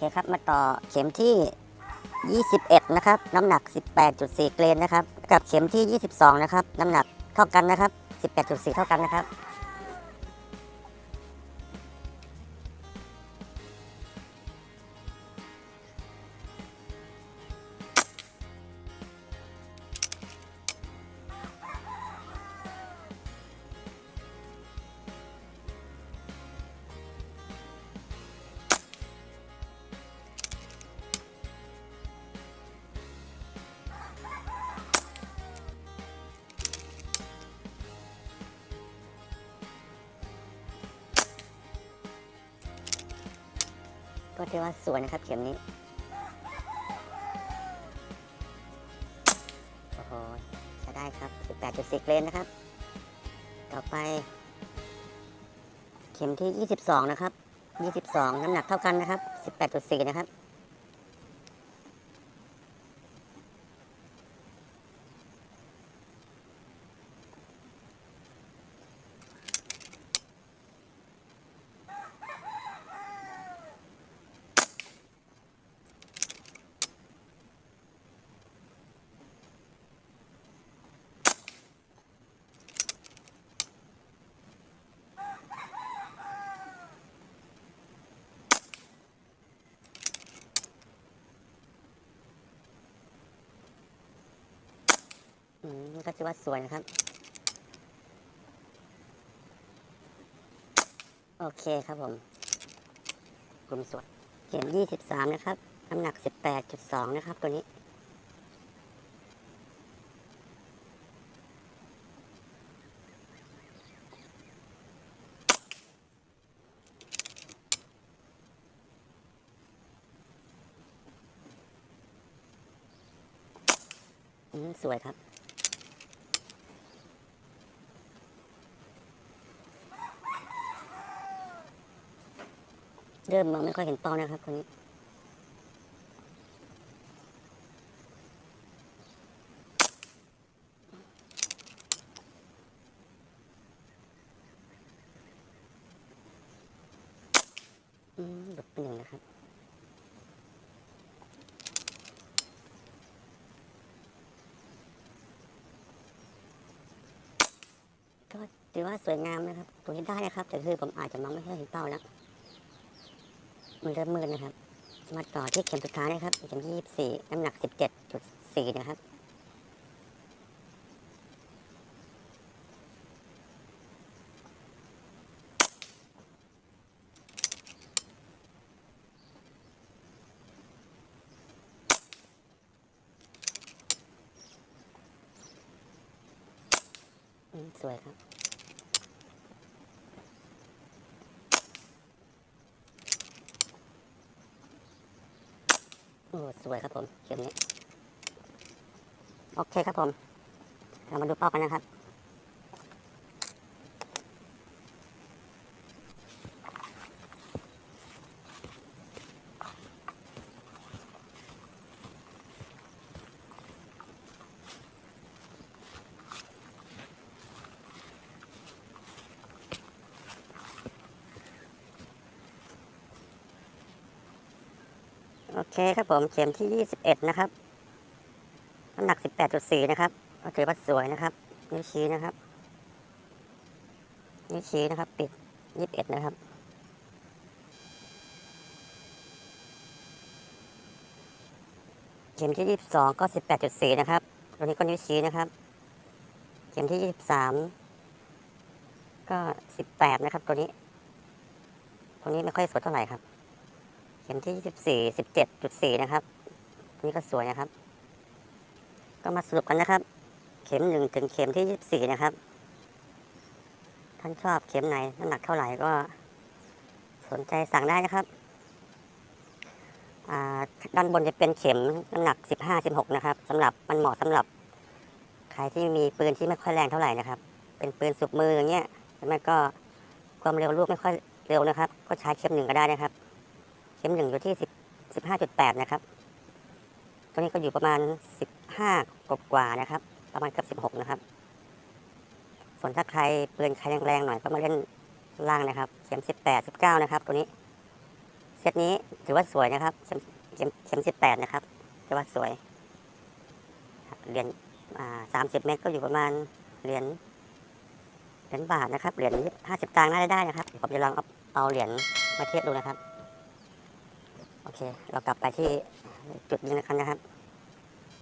เคครับมาต่อเข็มที่ 21 นะครับ น้ำหนัก 18.4 เกรนนะครับ กับเข็มที่ 22 นะครับ น้ำหนักเท่ากันนะครับ 18.4 เท่ากันนะครับ ก็ถือว่าสวยนะครับเข็มนี้ โอ้โหใช้ได้ครับ 18.4 เกรนนะครับ ต่อไป เข็มที่ 22 นะครับ 22 น้ำหนักเท่ากันนะครับ 18.4 นะครับ ก็ถือว่าสวยนะครับ โอเคครับผมกลุ่มสวยเข็ม23 นะครับ น้ำหนัก 18.2 นะครับ ตัวนี้สวยครับ เริ่มมองไม่ค่อยเห็นเป้านะครับคนนี้หลุดไปหนึ่งนะครับก็ถือว่าสวยงามนะครับตัวนี้ได้นะครับ แต่คือผมอาจจะมองไม่ค่อยเห็นเป้าแล้ว มันเริ่มมืดนะครับ มาต่อที่เข็มสุดท้ายนะครับเข็มที่ยี่สี่น้ำหนักสิบเจ็ดจุดสี่นะครับสวยครับ โอ้สวยครับผมเข็มนี้ โอเคครับผม เรามาดูเป้ากันนะครับ คครับผมเข็มที่ 21 นะครับน้ำหนัก 18.4 นะครับก็ถือว่าสวยนะครับ นิ้วชี้นะครับ นิ้วชี้นะครับ ปิด 21 นะครับเข็มที่ 22 ก็ 18.4 นะครับตัวนี้ก็นิ้วชี้นะครับ เข็มที่ 23 ก็ 18 นะครับ ตัวนี้ ตัวนี้ไม่ค่อยสวยเท่าไหร่ครับ ข็มที่ 24 17.4 นะครับ นี้ก็สวยนะครับ ก็มาสรุปกันนะครับ เข็มหนึ่งถึงเข็มที่ยี่สี่นะครับ ท่านชอบเข็มไหนน้ำหนักเท่าไหร่ก็สนใจสั่งได้นะครับอ่าด้านบนจะเป็นเข็มน้ำหนักสิบห้าสิบหกนะครับสำหรับมันเหมาะสำหรับใครที่มีปืนที่ไม่ค่อยแรงเท่าไหร่นะครับ เป็นปืนสุกมืออย่างเงี้ยแล้วมันก็ความเร็วลูกไม่ค่อยเร็วนะครับ ก็ใช้เข็มหนึ่งก็ได้นะครับ เข็มหนึ่งอยู่ที่สิบสิบห้าจุดแปดนะครับ ตอนนี้ก็อยู่ประมาณสิบห้ากว่านะครับ ประมาณเกือบสิบหกนะครับ ส่วนถ้าใครเปลือนใครแรงๆหน่อยก็มาเล่นล่างนะครับ เข็มสิบแปดสิบเก้านะครับตัวนี้เซตนี้ถือว่าสวยนะครับ เข็มเข็มเข็มสิบแปดนะครับถือว่าสวยเหรียญสามสิบเมตรก็อยู่ประมาณเหรียญเหรียญบาทนะครับเหรียญห้าสิบตังค์น่าจะได้นะครับผมจะลองเอาเอาเหรียญมาเทียบดูนะครับ โอเค เรากลับไปที่จุดยิงแล้วกันนะครับ